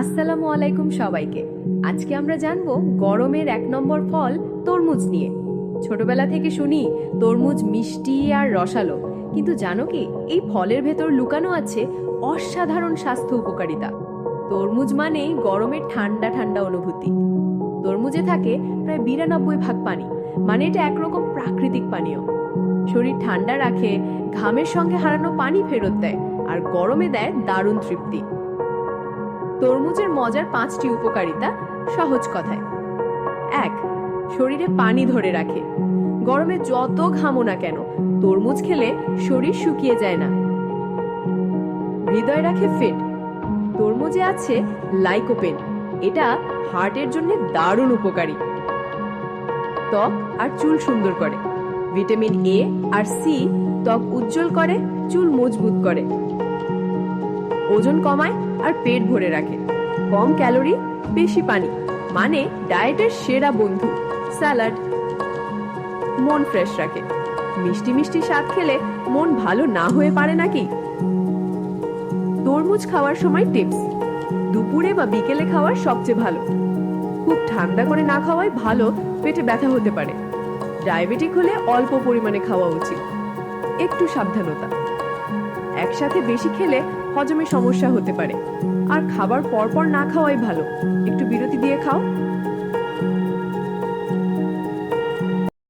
আসসালামু আলাইকুম সবাইকে। আজকে আমরা জানব গরমের এক নম্বর ফল তরমুজ নিয়ে। ছোটবেলা থেকে শুনি, তরমুজ মিষ্টি আর রসালো। কিন্তু জানো কি, এই ফলের ভেতর লুকানো আছে অসাধারণ স্বাস্থ্য উপকারিতা। তরমুজ মানেই গরমের ঠান্ডা ঠান্ডা অনুভূতি। তরমুজে থাকে প্রায় বিরানব্বই ভাগ পানি মানে এটা একরকম প্রাকৃতিক পানীয়। শরীর ঠান্ডা রাখে, ঘামের সঙ্গে হারানো পানি ফেরত দেয়, আর গরমে দেয় দারুণ তৃপ্তি। তরমুজের মজার পাঁচটি উপকারিতা সহজ কথায়। এক, শরীরে পানি ধরে রাখে। গরমে যত ঘামো না কেন, তরমুজ খেলে শরীর শুকিয়ে যায় না। হৃদয় রাখে ফিট তরমুজে আছে লাইকোপেন এটা হার্টের জন্য দারুণ উপকারী। ত্বক আর চুল সুন্দর করে। ভিটামিন এ আর সি ত্বক উজ্জ্বল করে, চুল মজবুত করে। ওজন কমায় আর পেট ভরে রাখে। কম ক্যালোরি, বেশি পানি মানে ডায়েটের সেরা বন্ধু, স্যালাড। মন ফ্রেশ রাখে। মিষ্টি মিষ্টি স্বাদ খেলে মন ভালো না হয়ে পারে নাকি? তরমুজ খাওয়ার সময় টিপস দুপুরে বা বিকেলে খাওয়ার সবচেয়ে ভালো। খুব ঠান্ডা করে না খাওয়াই ভালো, পেটে ব্যথা হতে পারে। ডায়াবেটিক হলে অল্প পরিমাণে খাওয়া উচিত। একটু সাবধানতা। একসাথে বেশি খেলে হজমে সমস্যা হতে পারে। আর খাবার পরপর না খাওয়াই ভালো। একটু বিরতি দিয়ে খাও।